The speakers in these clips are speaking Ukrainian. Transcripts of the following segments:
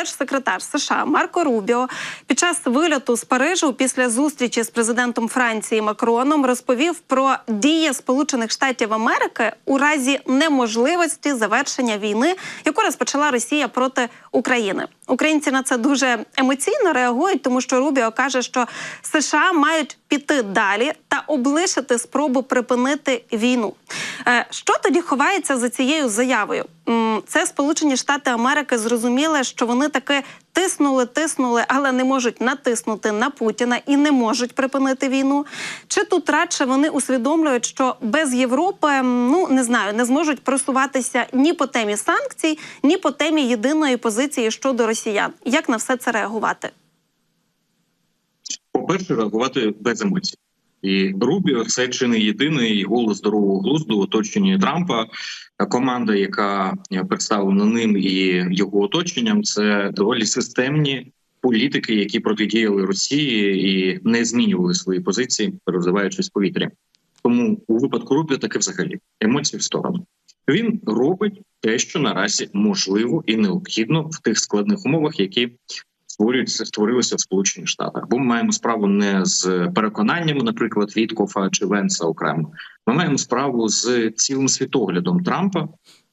держсекретар США Марко Рубіо під час вильоту з Парижу після зустрічі з президентом Франції Макроном розповів про дії Сполучених Штатів Америки у разі неможливості завершення війни, яку розпочала Росія проти України. Українці на це дуже емоційно реагують, тому що Рубіо каже, що США мають піти далі та облишити спробу припинити війну. Е, Що тоді ховається за цією заявою? Це Сполучені Штати Америки зрозуміли, що вони таки тиснули, тиснули, але не можуть натиснути на Путіна і не можуть припинити війну. Чи тут радше вони усвідомлюють, що без Європи ну не знаю, не зможуть просуватися ні по темі санкцій, ні по темі єдиної позиції щодо росіян? Як на все це реагувати? по-перше, реагувати без емоцій. І Рубіо це чи не єдиний голос здорового глузду в оточенні Трампа. Команда, яка представлена ним і його оточенням, це доволі системні політики, які протидіяли Росії і не змінювали свої позиції, розвиваючись в повітрі. Тому у випадку Рубіо таке взагалі емоції в сторону. Він робить те, що наразі можливо і необхідно в тих складних умовах, які створюються створилися в Сполучених Штатах. Бо ми маємо справу не з переконаннями, наприклад, Віткофа чи Венса окремо. Ми маємо справу з цілим світоглядом Трампа,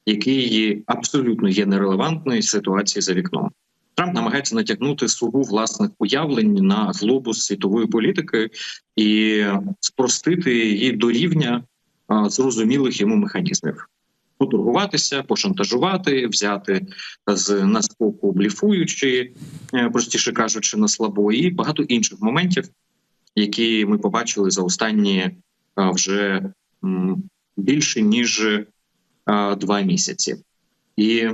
який абсолютно є нерелевантною ситуації за вікном. Трамп намагається натягнути свого власних уявлень на глобус світової політики і спростити її до рівня зрозумілих йому механізмів. Поторгуватися, пошантажувати, взяти з наскоку бліфуючи, е, простіше кажучи, на слабо, і багато інших моментів, які ми побачили за останні вже більше ніж два місяці, і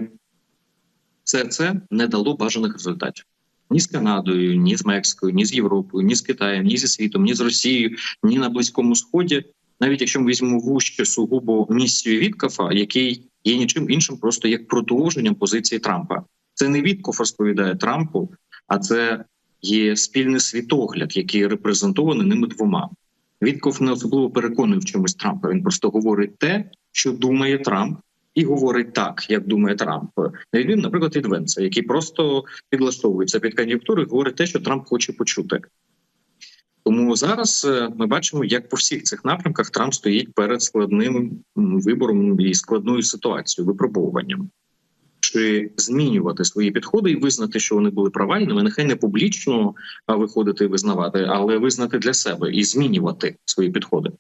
все це не дало бажаних результатів. Ні з Канадою, ні з Мексикою, ні з Європою, ні з Китаєм, ні зі світом, ні з Росією, ні на Близькому Сході. Навіть якщо ми візьмемо вуще сугубо місію Віткафа, який є нічим іншим, просто як продовженням позиції Трампа. Це не Віткоф розповідає Трампу, а це є спільний світогляд, який репрезентований ними двома. Вітков не особливо переконує в чомусь Трампа. Він просто говорить те, що думає Трамп, і говорить так, як думає Трамп. На відміну, наприклад, від Венса, який просто підлаштовується під кон'юнктуру і говорить те, що Трамп хоче почути. Тому зараз е, ми бачимо, як по всіх цих напрямках Трамп стоїть перед складним вибором і складною ситуацією, випробовуванням. Чи змінювати свої підходи і визнати, що вони були провальними, нехай не публічно виходити і визнавати, але визнати для себе і змінювати свої підходи,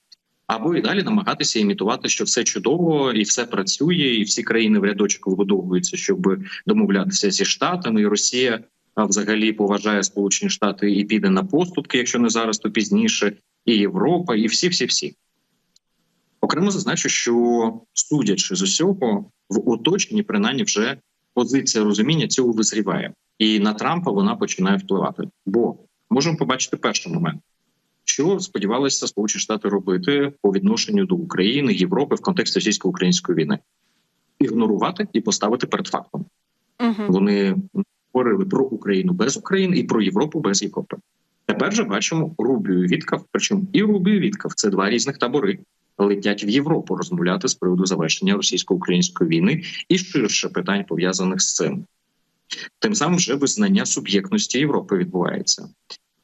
або і далі намагатися імітувати, що все чудово і все працює, і всі країни в рядочок вибудовуються, щоб домовлятися зі штатами, і Росія а взагалі поважає Сполучені Штати і піде на поступки, якщо не зараз, то пізніше, і Європа, і всі, всі, всі. Окремо зазначу, що судячи з усього, в оточенні принаймні вже позиція розуміння цього визріває, і на Трампа вона починає впливати. Бо можемо побачити перший момент, що сподівалися Сполучені Штати робити по відношенню до України Європи в контексті російсько-української війни, ігнорувати і поставити перед фактом. Угу. Вони говорили про Україну без України і про Європу без Європи. Тепер же бачимо Рубію і Віткав. Причому і Рубію і Віткав це два різних табори. Летять в Європу розмовляти з приводу завершення російсько-української війни і ширше питань пов'язаних з цим. Тим самим вже визнання суб'єктності Європи відбувається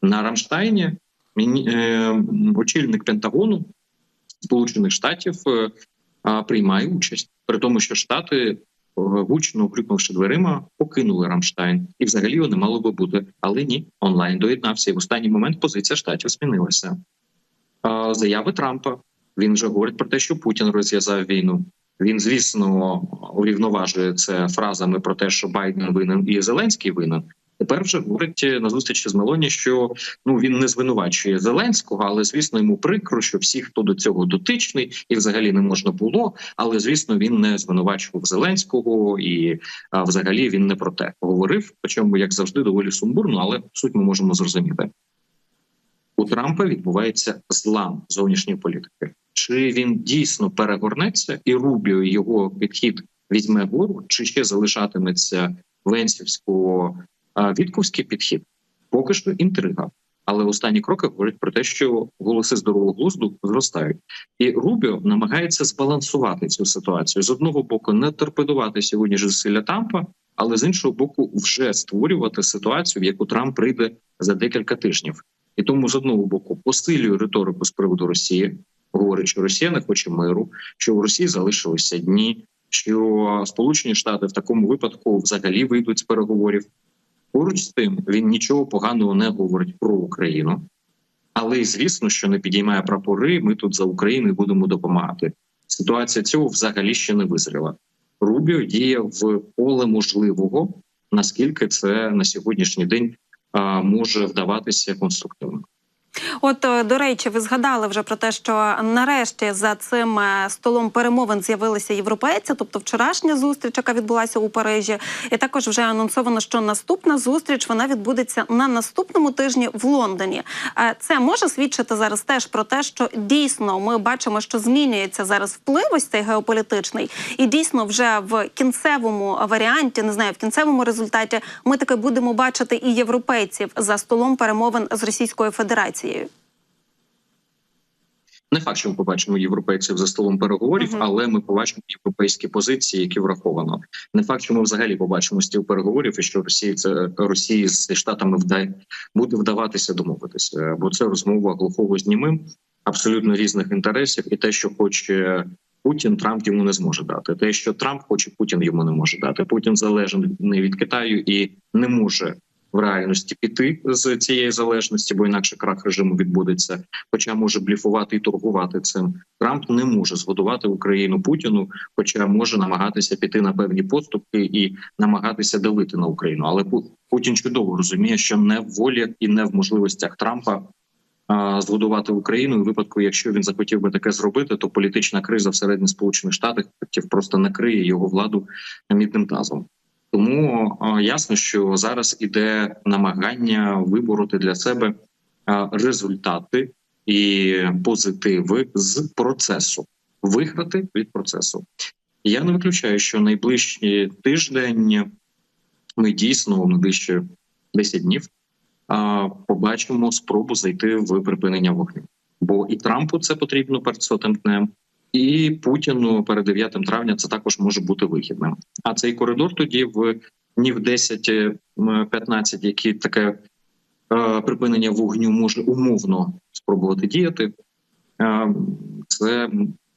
на Рамштайні. е, очільник Пентагону Сполучених Штатів е, приймає участь, при тому, що Штати гучно грюкнувши дверима, покинули Рамштайн, і взагалі вони мало би бути, але ні, онлайн доєднався. І в останній момент позиція штатів змінилася. Заяви Трампа він вже говорить про те, що Путін розв'язав війну. Він, звісно, урівноважує це фразами про те, що Байден винен і Зеленський винен. Тепер вже говорить на зустрічі з Мелоні, що ну він не звинувачує Зеленського, але звісно йому прикро, що всі, хто до цього дотичний, і взагалі не можна було. Але звісно, він не звинувачував Зеленського, і а, взагалі він не про те говорив. Причому, як завжди, доволі сумбурно, але суть ми можемо зрозуміти. У Трампа відбувається злам зовнішньої політики. Чи він дійсно перегорнеться, і Рубіо його підхід візьме гору, чи ще залишатиметься Венсівського Вітковський підхід? Поки що інтрига. Але останні кроки говорять про те, що голоси здорового глузду зростають, і Рубіо намагається збалансувати цю ситуацію з одного боку, не торпедувати сьогодні ж зусилля Тампа, але з іншого боку, вже створювати ситуацію, в яку Трамп прийде за декілька тижнів. І тому з одного боку посилює риторику з приводу Росії, говорить, що Росія не хоче миру, що в Росії залишилися дні, що Сполучені Штати в такому випадку взагалі вийдуть з переговорів. Поруч з тим він нічого поганого не говорить про Україну, але звісно, що не підіймає прапори. Ми тут за Україну будемо допомагати. Ситуація цього взагалі ще не визріла. Рубіо діє в поле можливого, наскільки це на сьогоднішній день а, може вдаватися конструктивно. От е, до речі, ви згадали вже про те, що нарешті за цим е, столом перемовин з'явилися європейці, тобто вчорашня зустріч, яка відбулася у Парижі, і також вже анонсовано, що наступна зустріч вона відбудеться на наступному тижні в Лондоні. Е, Це може свідчити зараз теж про те, що дійсно ми бачимо, що змінюється зараз вплив цей геополітичний, і дійсно вже в кінцевому варіанті, не знаю, в кінцевому результаті ми таки будемо бачити і європейців за столом перемовин з Російською Федерацією. Не факт, що ми побачимо європейців за столом переговорів, Мгм. але ми побачимо європейські позиції, які враховано. Не факт, що ми взагалі побачимо стіл переговорів, і що Росії це Росії з штатами вдає буде вдаватися домовитися, бо це розмова глухого з німим, абсолютно різних інтересів, і те, що хоче Путін, Трамп йому не зможе дати. Те, що Трамп хоче, Путін йому не може дати. Путін залежний від Китаю і не може. В реальності піти з цієї залежності, бо інакше крах режиму відбудеться хоча може бліфувати і торгувати цим. Трамп не може згодувати Україну Путіну, хоча може намагатися піти на певні поступки і намагатися давити на Україну. Але Путін чудово розуміє, що не в волі і не в можливостях Трампа згодувати Україну. В випадку, якщо він захотів би таке зробити, то політична криза всередині Сполучених Штатів просто накриє його владу мідним тазом. Тому ясно, що зараз іде намагання вибороти для себе результати і позитиви з процесу, виграти від процесу. Я не виключаю, що найближчий тиждень ми дійсно в найближчі 10 днів побачимо спробу зайти в припинення вогню. Бо і Трампу це потрібно перед сотим днем, і Путіну перед 9 травня це також може бути вигідним. А цей коридор тоді в днів 10-15, які таке е, припинення вогню може умовно спробувати діяти. Е, Це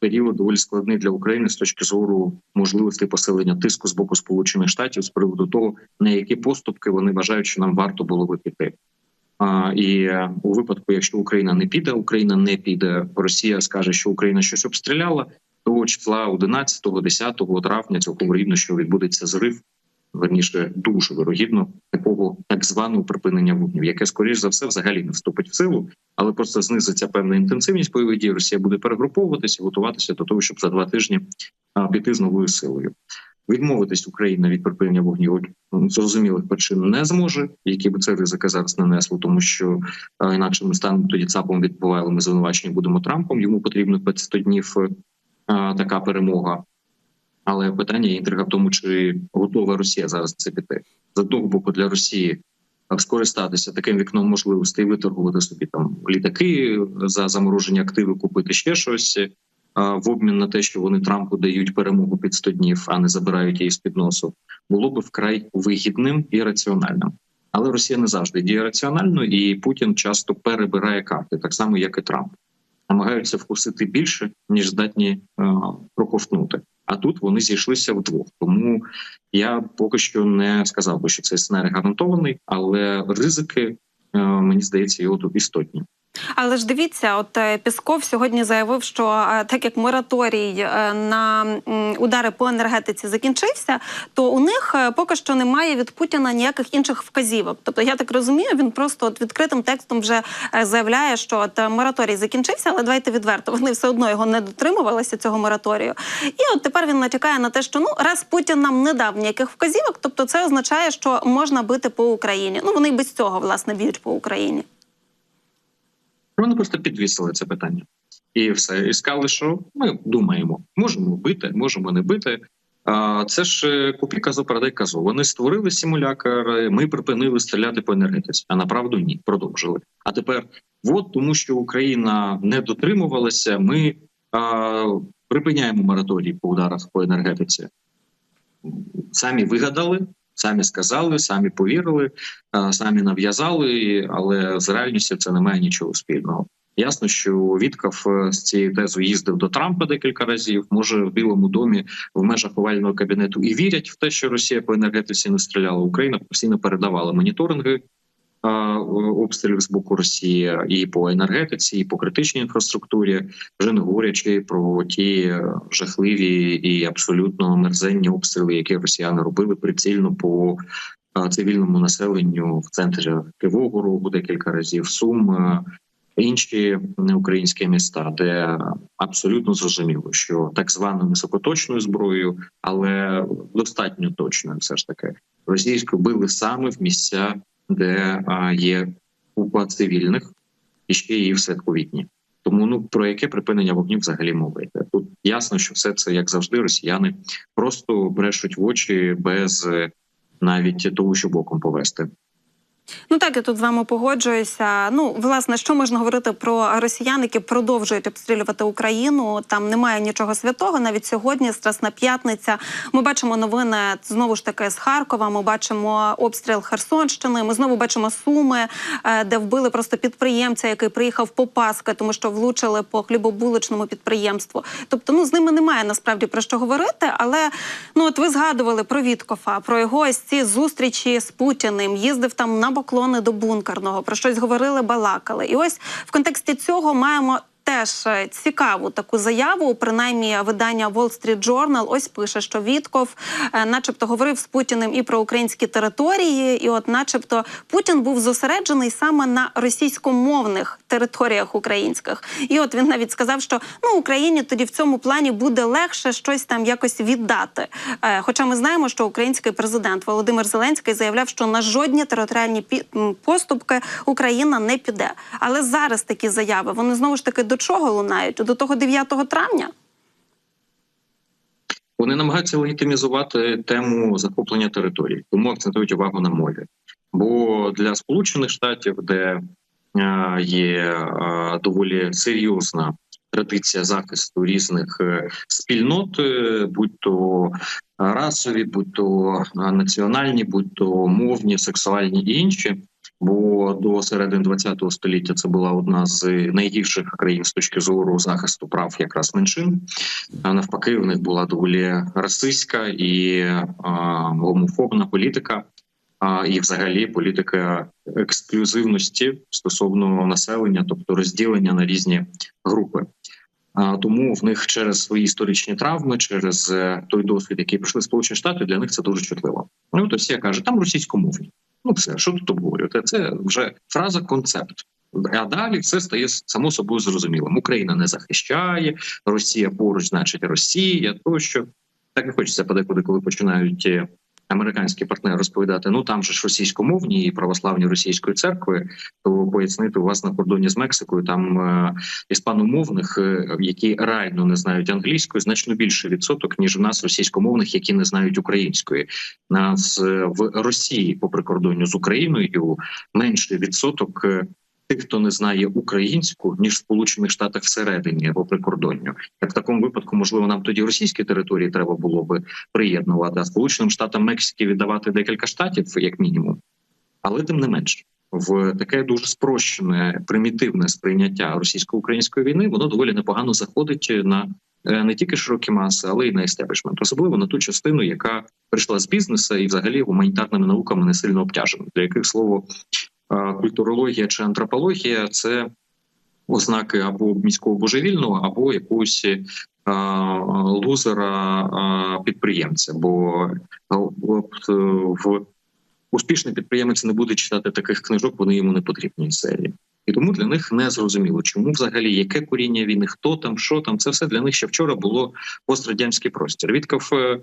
період доволі складний для України з точки зору можливостей посилення тиску з боку Сполучених Штатів з приводу того, на які поступки вони вважають, що нам варто було би піти. І е, у випадку, якщо Україна не піде, Україна не піде. Росія скаже, що Україна щось обстріляла. Того числа 11-10 травня цілком рівно, що відбудеться зрив верніше дуже вирогідно такого так званого припинення вогню, яке скоріш за все взагалі не вступить в силу, але просто знизиться певна інтенсивність бойових дій. Росія буде перегруповуватися, готуватися до того, щоб за два тижні піти з новою силою. Відмовитись Україна від припинення вогню ну, зрозумілих причин не зможе, які би це ризики зараз не несло, тому що а, інакше ми станемо тоді цапом від повайлими звинувачення будемо Трампом. Йому потрібно 500 днів а, така перемога. Але питання інтрига в тому, чи готова Росія зараз це піти з одного боку для Росії скористатися таким вікном можливостей, виторгувати собі там літаки за замороження активи, купити ще щось в обмін на те, що вони Трампу дають перемогу під 100 днів, а не забирають її з під носу, було би вкрай вигідним і раціональним. Але Росія не завжди діє раціонально, і Путін часто перебирає карти, так само як і Трамп, намагаються вкусити більше ніж здатні е, проковтнути. А тут вони зійшлися вдвох. Тому я поки що не сказав би, що цей сценарій гарантований, але ризики е, мені здається його тут істотні. Але ж дивіться, от е, Пісков сьогодні заявив, що е, так як мораторій е, на удари по енергетиці закінчився, то у них поки що немає від Путіна ніяких інших вказівок. Тобто, я так розумію, він просто от відкритим текстом вже заявляє, що от мораторій закінчився, але давайте відверто. Вони все одно його не дотримувалися цього мораторію. І от тепер він натякає на те, що ну раз Путін нам не дав ніяких вказівок, тобто це означає, що можна бити по Україні. Ну вони й без цього власне б'ють по Україні. Вони просто підвісили це питання. І все. І сказали, що ми думаємо, можемо бити, можемо не бити. А це ж купі казу, продай казу. Вони створили симулятор, ми припинили стріляти по енергетиці. А направду ні, продовжили. А тепер, от тому, що Україна не дотримувалася, ми а, припиняємо мораторій по ударах по енергетиці. Самі вигадали, Самі сказали, самі повірили, е, самі нав'язали, але з реальністю це не має нічого спільного. Ясно, що Віткав е, з цією тезою їздив до Трампа декілька разів. Може, в Білому домі в межах овального кабінету і вірять в те, що Росія по енергетиці не стріляла. Україна постійно передавала моніторинги обстрілів з боку Росії і по енергетиці, і по критичній інфраструктурі, вже не говорячи про ті е, жахливі і абсолютно мерзенні обстріли, які росіяни робили прицільно по е, цивільному населенню в центрі Кривого Рогу декілька разів Сум. е, Інші українські міста, де абсолютно зрозуміло, що так званою високоточною зброєю, але достатньо точною, все ж таки, російською били саме в місця, де є купа цивільних і ще і в святковітні. Тому ну про яке припинення вогню взагалі йде? Тут ясно, що все це як завжди, росіяни просто брешуть в очі без е, навіть того, щоб боком повести. Ну так я тут з вами погоджуюся. Ну власне, що можна говорити про росіян, які продовжують обстрілювати Україну? Там немає нічого святого. Навіть сьогодні, Страсна п'ятниця. Ми бачимо новини знову ж таки з Харкова. Ми бачимо обстріл Херсонщини. Ми знову бачимо суми, е, де вбили просто підприємця, який приїхав по Паски, тому що влучили по хлібобуличному підприємству. Тобто, ну з ними немає насправді про що говорити. Але ну от ви згадували про Віткофа, про його ось ці зустрічі з Путіним. Їздив там на поклони до бункерного, про щось говорили, балакали. І ось в контексті цього маємо. Теж е, цікаву таку заяву, принаймні видання Wall Street Journal ось пише, що Вітков, е, начебто, говорив з Путіним і про українські території, і от, начебто, Путін був зосереджений саме на російськомовних територіях українських. І от він навіть сказав, що ну Україні тоді в цьому плані буде легше щось там якось віддати. Е, Хоча ми знаємо, що український президент Володимир Зеленський заявляв, що на жодні територіальні поступки Україна не піде. Але зараз такі заяви вони знову ж таки до чого лунають? До того 9 травня? Вони намагаються легітимізувати тему захоплення територій, тому акцентують увагу на мові. Бо для Сполучених Штатів, де е, є е, доволі серйозна традиція захисту різних е, спільнот, будь то расові, будь то національні, будь то мовні, сексуальні і інші. Бо до середини ХХ століття це була одна з найгірших країн з точки зору захисту прав якраз меншин. А навпаки, в них була доволі расистська і а, гомофобна політика, а і взагалі політика ексклюзивності стосовно населення, тобто розділення на різні групи. А, тому в них через свої історичні травми, через е, той досвід, який пройшли Сполучені Штати, для них це дуже чутливо. Ну то всі кажуть, там російськомовні. Ну все, що тут обговорювати? Це вже фраза концепт. А далі все стає само собою зрозумілим. Україна не захищає, Росія поруч, значить Росія. Тощо так і хочеться подекуди, коли починають е, американські партнери розповідати: ну там же ж російськомовні і православні російської церкви, то пояснити у вас на кордоні з Мексикою там е, іспаномовних, е, які реально не знають англійської, значно більше відсоток ніж у нас російськомовних, які не знають української. Нас е, в Росії по прикордонню з Україною менший відсоток. Тих, хто не знає українську, ніж в Сполучених Штатах всередині або прикордонню, так в такому випадку, можливо, нам тоді російські території треба було би приєднувати, а Сполученим Штатам Мексики віддавати декілька штатів, як мінімум. Але тим не менш, в таке дуже спрощене примітивне сприйняття російсько-української війни, воно доволі непогано заходить на е, не тільки широкі маси, але й на естеблішмент, особливо на ту частину, яка прийшла з бізнесу і взагалі гуманітарними науками не сильно обтяжена, для яких слово культурологія чи антропологія це ознаки або міського божевільного, або якогось е, лузера підприємця. Бо е, в успішний підприємець не буде читати таких книжок, вони йому не потрібні серії. І тому для них не зрозуміло, чому взагалі яке коріння війни, хто там, що там. Це все для них ще вчора було пострадянський простір. Вітков е, е,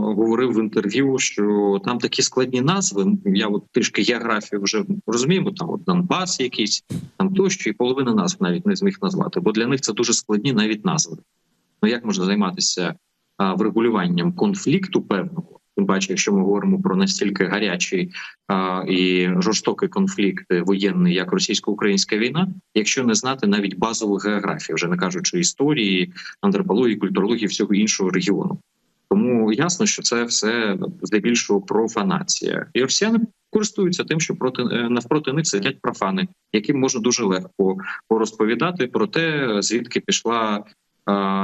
говорив в інтерв'ю, що там такі складні назви. Я от трішки географію вже розумію, бо там от Донбас якийсь, там тощо, і половина назв навіть не зміг назвати, бо для них це дуже складні навіть назви. Ну як можна займатися врегулюванням конфлікту певного? Тим паче, якщо ми говоримо про настільки гарячий а, і жорстокий конфлікт воєнний, як російсько-українська війна, якщо не знати навіть базову географію, вже не кажучи історії, антропології, культурології всього іншого регіону, Тому ясно, що це все здебільшого профанація, і росіяни користуються тим, що проти е, навпроти них сидять профани, яким можна дуже легко порозповідати про те, звідки пішла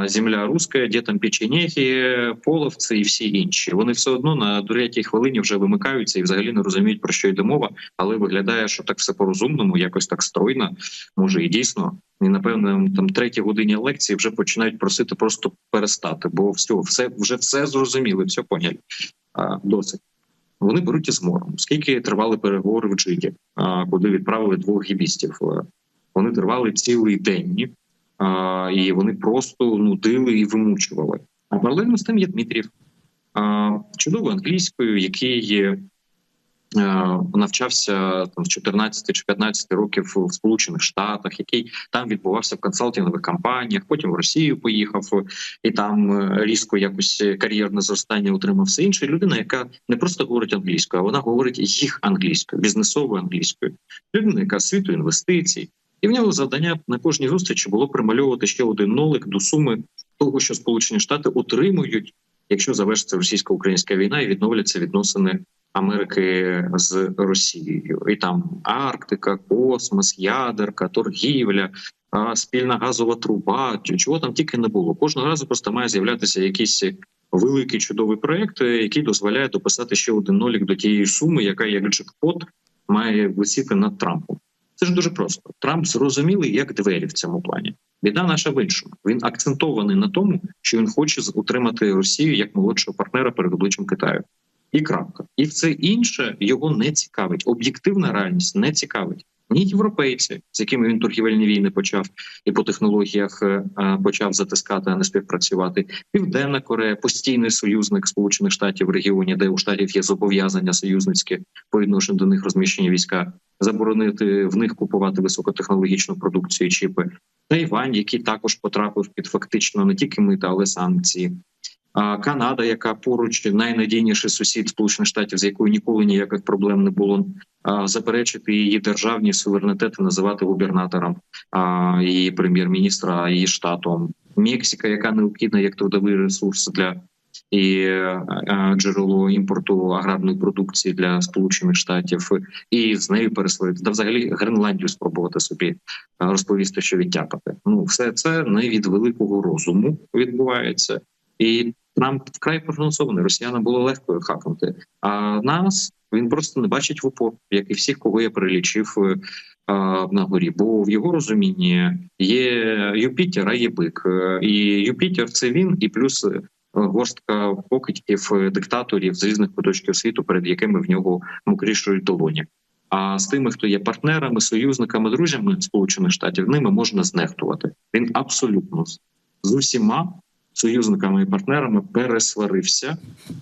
земля руська, де там печенєхи, половці і всі інші. Вони все одно на третій хвилині вже вимикаються і взагалі не розуміють про що йде мова, але виглядає, що так все по-розумному, якось так стройно, може і дійсно. І напевно там третій годині лекції вже починають просити просто перестати, бо все, все вже все зрозуміли, все поняли. А, досить. Вони беруть із мором. Скільки тривали переговори в Джиді, куди відправили двох гібістів? Е, Вони тривали цілий день, і вони просто нудили і вимучували. А паралельно з тим є Дмитрів, а, чудовою англійською, який навчався там з 14 чи 15 років в Сполучених Штатах, який там відбувався в консалтингових компаніях, потім в Росію поїхав і там е, різко якось кар'єрне зростання отримав все інше. Людина, яка не просто говорить англійською, а вона говорить їх англійською, бізнесовою англійською. Людина, яка світу інвестицій, і в нього завдання на кожній зустрічі було примальовувати ще один нолик до суми того, що Сполучені Штати отримують, якщо завершиться російсько-українська війна і відновляться відносини Америки з Росією, і там Арктика, космос, ядерка, торгівля, спільна газова труба, чого там тільки не було. Кожного разу просто має з'являтися якийсь великий чудовий проект, е, який дозволяє дописати ще один нолік до тієї суми, яка як джекпот має висіти над Трампом. Це ж дуже просто. Трамп зрозумілий як двері в цьому плані. Біда наша в іншому. Він акцентований на тому, що він хоче утримати Росію як молодшого партнера перед обличчям Китаю. І крапка. І все інше його не цікавить. Об'єктивна реальність не цікавить. Ні європейці, з якими він торгівельні війни почав і по технологіях е, почав затискати, а не співпрацювати. Південна Корея, постійний союзник Сполучених Штатів в регіоні, де у штатів є зобов'язання союзницькі по відношенню до них розміщені війська, заборонити в них купувати високотехнологічну продукцію, чіпи. Тайвань, який також потрапив під фактично не тільки мита, але санкції. Канада, яка поруч найнадійніший сусід Сполучених Штатів, з якою ніколи ніяких проблем не було, заперечити її державні суверенітети, називати губернатором її прем'єр-міністра, її штатом. Мексика, яка необхідна як трудовий ресурс для і е, джерело імпорту аграрної продукції для Сполучених Штатів, і з нею переслати та взагалі Гренландію спробувати собі е, розповісти, що відтяпати. Ну, все це не від великого розуму відбувається, і Трамп вкрай проголосований. Росіянам було легко хакнути. А нас він просто не бачить в упор, як і всіх, кого я перелічив е, на горі. Бо в його розумінні є Юпітер, а є бик. І Юпітер це він, і плюс горстка покидьків е, диктаторів з різних куточків світу, перед якими в нього мокрішують долоні. А з тими, хто є партнерами, союзниками, друзями Сполучених Штатів, ними можна знехтувати. Він абсолютно з- усіма союзниками і партнерами пересварився.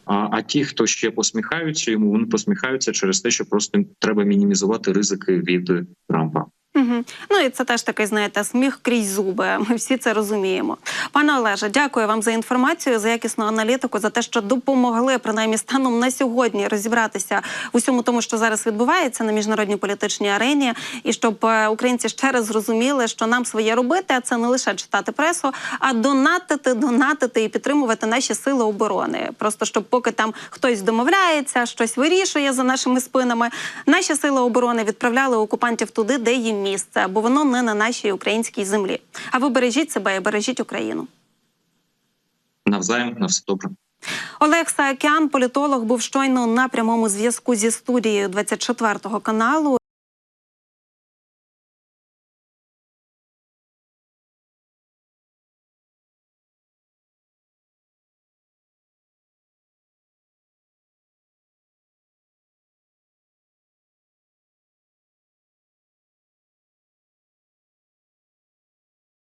А, а ті, хто ще посміхаються йому, вони посміхаються через те, що просто треба мінімізувати ризики від Трампа. Угу. Ну і це теж такий, знаєте, сміх крізь зуби. Ми всі це розуміємо. Пане Олеже, дякую вам за інформацію, за якісну аналітику, за те, що допомогли принаймні станом на сьогодні розібратися в усьому тому, що зараз відбувається на міжнародній політичній арені, і щоб е, українці ще раз зрозуміли, що нам своє робити, а це не лише читати пресу, а донатити, донатити і підтримувати наші сили оборони. Просто щоб поки там хтось домовляється, щось вирішує за нашими спинами. Наші сили оборони відправляли окупантів туди, де їм місце, бо воно не на нашій українській землі. А ви бережіть себе і бережіть Україну. Навзаєм на все добре. Олег Саакян, політолог, був щойно на прямому зв'язку зі студією 24 каналу.